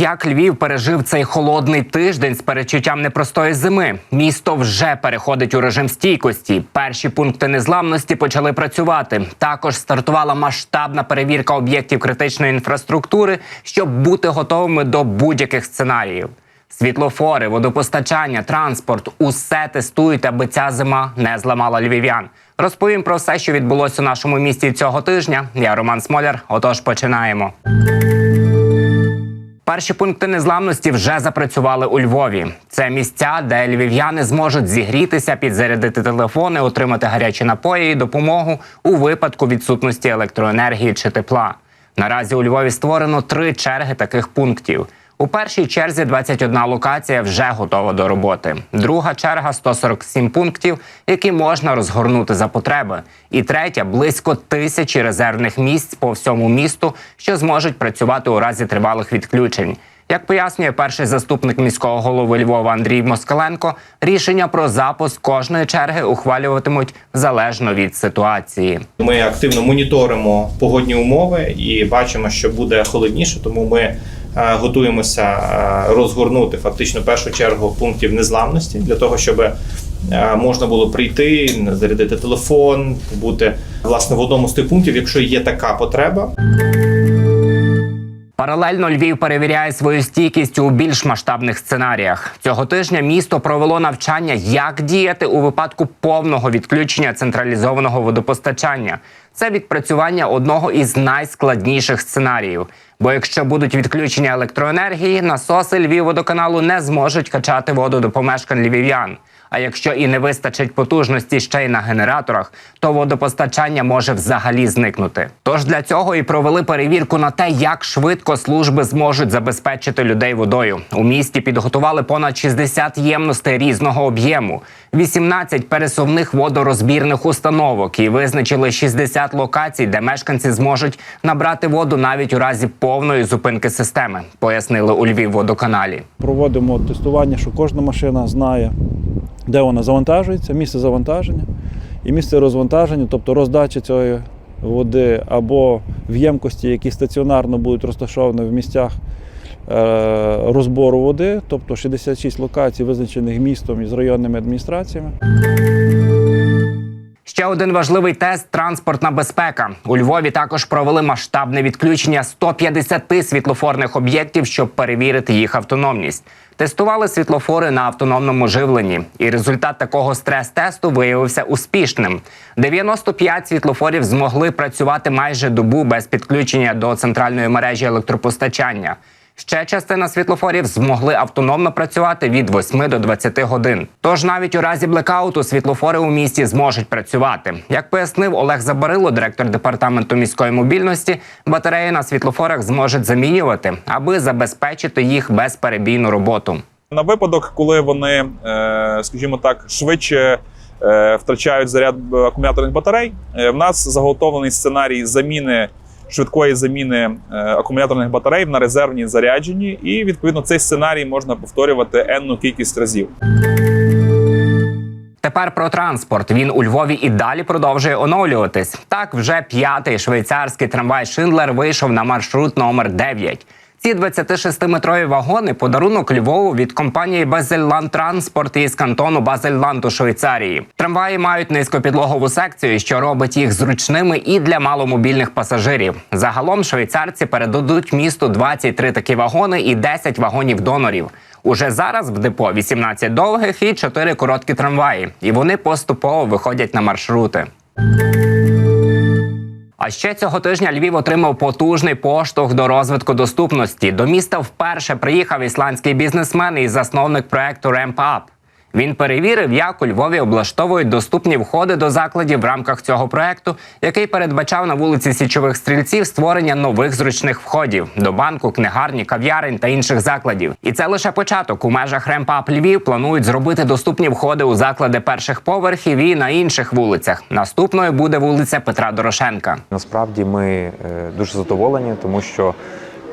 Як Львів пережив цей холодний тиждень з перечуттям непростої зими? Місто вже переходить у режим стійкості. Перші пункти незламності почали працювати. Також стартувала масштабна перевірка об'єктів критичної інфраструктури, щоб бути готовими до будь-яких сценаріїв. Світлофори, водопостачання, транспорт усе тестують, аби ця зима не зламала львів'ян. Розповім про все, що відбулося у нашому місті цього тижня. Я Роман Смоляр. Отож, починаємо. Перші пункти незламності вже запрацювали у Львові. Це місця, де львів'яни зможуть зігрітися, підзарядити телефони, отримати гарячі напої і допомогу у випадку відсутності електроенергії чи тепла. Наразі у Львові створено три черги таких пунктів. У першій черзі 21 локація вже готова до роботи. Друга черга 147 пунктів, які можна розгорнути за потреби. І третя близько тисячі резервних місць по всьому місту, що зможуть працювати у разі тривалих відключень. Як пояснює перший заступник міського голови Львова Андрій Москаленко, рішення про запуск кожної черги ухвалюватимуть залежно від ситуації. Ми активно моніторимо погодні умови і бачимо, що буде холодніше, тому ми готуємося розгорнути фактично першу чергу пунктів незламності для того, щоб можна було прийти, зарядити телефон, бути власне в одному з тих пунктів, якщо є така потреба. Паралельно Львів перевіряє свою стійкість у більш масштабних сценаріях. Цього тижня місто провело навчання, як діяти у випадку повного відключення централізованого водопостачання. Це відпрацювання одного із найскладніших сценаріїв. Бо якщо будуть відключення електроенергії, насоси Львівводоканалу не зможуть качати воду до помешкань львів'ян. А якщо і не вистачить потужності ще й на генераторах, то водопостачання може взагалі зникнути. Тож для цього і провели перевірку на те, як швидко служби зможуть забезпечити людей водою. У місті підготували понад 60 ємностей різного об'єму, 18 пересувних водорозбірних установок і визначили 60 локацій, де мешканці зможуть набрати воду навіть у разі повної зупинки системи, пояснили у Львівводоканалі. Проводимо тестування, що кожна машина знає, де вона завантажується, місце завантаження і місце розвантаження, тобто роздача цієї води або в ємкості, які стаціонарно будуть розташовані в місцях е, розбору води, тобто 66 локацій, визначених містом і з районними адміністраціями. Ще один важливий тест транспортна безпека. У Львові також провели масштабне відключення 150 світлофорних об'єктів, щоб перевірити їх автономність. Тестували світлофори на автономному живленні, і результат такого стрес-тесту виявився успішним. 95 світлофорів змогли працювати майже добу без підключення до центральної мережі електропостачання. Ще частина світлофорів змогли автономно працювати від 8 до 20 годин. Тож навіть у разі блекауту світлофори у місті зможуть працювати. Як пояснив Олег Забарило, директор департаменту міської мобільності, батареї на світлофорах зможуть замінювати, аби забезпечити їх безперебійну роботу. На випадок, коли вони, е, скажімо так, швидше е, втрачають заряд акумуляторних батарей, е, в нас заготовлений сценарій заміни швидкої заміни е, акумуляторних батарей на резервні зарядженні, і відповідно цей сценарій можна повторювати енну кількість разів. Тепер про транспорт. Він у Львові і далі продовжує оновлюватись. Так, вже п'ятий швейцарський трамвай Шиндлер вийшов на маршрут номер 9. Ці 26-метрові вагони подарунок Львову від компанії Базельланд Транспорт із кантону Базельланд у Швейцарії. Трамваї мають низькопідлогову секцію, що робить їх зручними і для маломобільних пасажирів. Загалом швейцарці передадуть місту 23 такі вагони і 10 вагонів донорів. Уже зараз в депо 18 довгих і 4 короткі трамваї, і вони поступово виходять на маршрути. А ще цього тижня Львів отримав потужний поштовх до розвитку доступності. До міста вперше приїхав ісландський бізнесмен і засновник проекту Ramp Up. Він перевірив, як у Львові облаштовують доступні входи до закладів в рамках цього проекту, який передбачав на вулиці Січових стрільців створення нових зручних входів до банку, книгарні, кав'ярень та інших закладів. І це лише початок. У межах Up Львів планують зробити доступні входи у заклади перших поверхів і на інших вулицях. Наступною буде вулиця Петра Дорошенка. Насправді ми е, дуже задоволені, тому що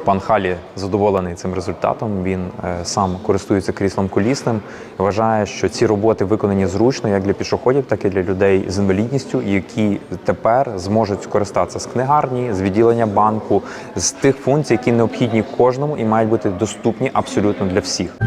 Пан Халі задоволений цим результатом. Він е, сам користується кріслом колісним. Вважає, що ці роботи виконані зручно як для пішоходів, так і для людей з інвалідністю, які тепер зможуть скористатися з книгарні, з відділення банку, з тих функцій, які необхідні кожному і мають бути доступні абсолютно для всіх.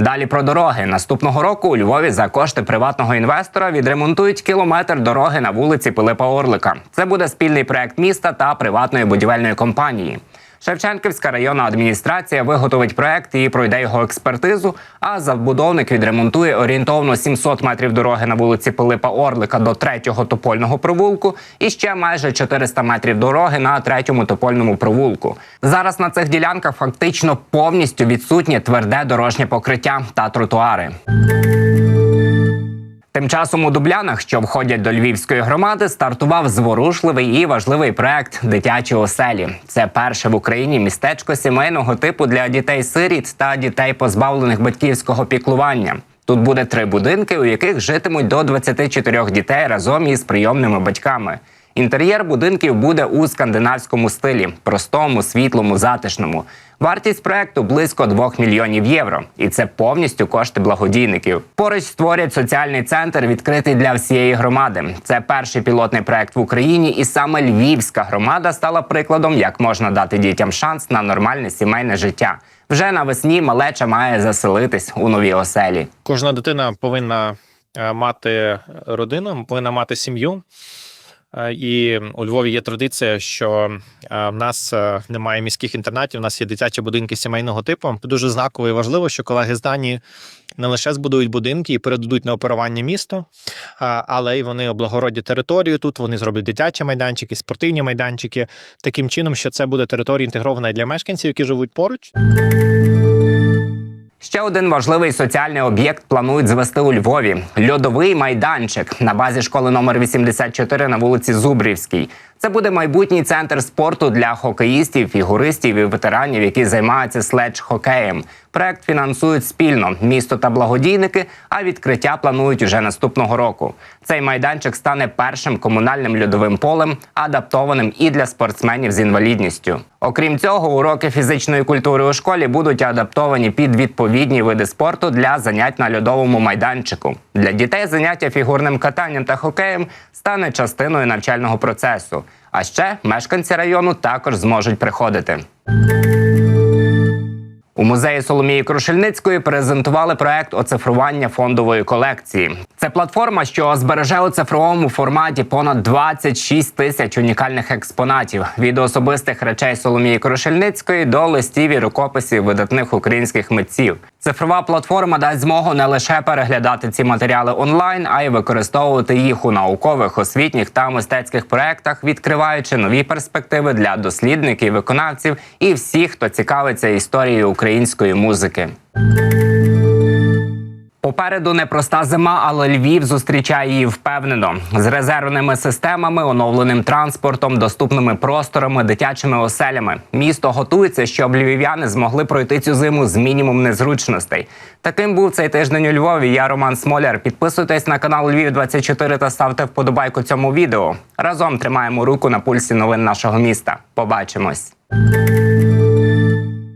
Далі про дороги. Наступного року у Львові за кошти приватного інвестора відремонтують кілометр дороги на вулиці Пилипа Орлика. Це буде спільний проект міста та приватної будівельної компанії. Шевченківська районна адміністрація виготовить проект і пройде його експертизу. А забудовник відремонтує орієнтовно 700 метрів дороги на вулиці Пилипа Орлика до третього топольного провулку і ще майже 400 метрів дороги на третьому топольному провулку. Зараз на цих ділянках фактично повністю відсутнє тверде дорожнє покриття та тротуари. Тим часом у Дублянах, що входять до львівської громади, стартував зворушливий і важливий проект Дитячі оселі. Це перше в Україні містечко сімейного типу для дітей-сиріт та дітей, позбавлених батьківського піклування. Тут буде три будинки, у яких житимуть до 24 дітей разом із прийомними батьками. Інтер'єр будинків буде у скандинавському стилі, простому, світлому, затишному. Вартість проекту близько 2 мільйонів євро, і це повністю кошти благодійників. Поруч створять соціальний центр, відкритий для всієї громади. Це перший пілотний проект в Україні, і саме львівська громада стала прикладом, як можна дати дітям шанс на нормальне сімейне життя. Вже навесні малеча має заселитись у нові оселі. Кожна дитина повинна е, мати родину, повинна мати сім'ю. Е, І у Львові є традиція, що е, в нас е, немає міських інтернатів, у нас є дитячі будинки сімейного типу. Дуже знаково і важливо, що колеги з Данії не лише збудують будинки і передадуть на оперування місто, але й вони облагородять територію тут. Вони зроблять дитячі майданчики, спортивні майданчики таким чином, що це буде територія інтегрована для мешканців, які живуть поруч. Ще один важливий соціальний об'єкт планують звести у Львові льодовий майданчик на базі школи номер 84 на вулиці Зубрівській. Це буде майбутній центр спорту для хокеїстів, фігуристів і ветеранів, які займаються следж-хокеєм. Проект фінансують спільно місто та благодійники, а відкриття планують уже наступного року. Цей майданчик стане першим комунальним льодовим полем, адаптованим і для спортсменів з інвалідністю. Окрім цього, уроки фізичної культури у школі будуть адаптовані під відповідні види спорту для занять на льодовому майданчику. Для дітей заняття фігурним катанням та хокеєм стане частиною навчального процесу. А ще мешканці району також зможуть приходити. У музеї Соломії Крушельницької презентували проект оцифрування фондової колекції. Це платформа, що збереже у цифровому форматі понад 26 тисяч унікальних експонатів від особистих речей Соломії Крушельницької до листів і рукописів видатних українських митців. Цифрова платформа дасть змогу не лише переглядати ці матеріали онлайн, а й використовувати їх у наукових, освітніх та мистецьких проектах, відкриваючи нові перспективи для дослідників, виконавців і всіх, хто цікавиться історією української музики. Попереду непроста зима, але Львів зустрічає її впевнено з резервними системами, оновленим транспортом, доступними просторами, дитячими оселями. Місто готується, щоб львів'яни змогли пройти цю зиму з мінімум незручностей. Таким був цей тиждень у Львові. Я Роман Смоляр. Підписуйтесь на канал Львів 24 та ставте вподобайку цьому відео. Разом тримаємо руку на пульсі новин нашого міста. Побачимось.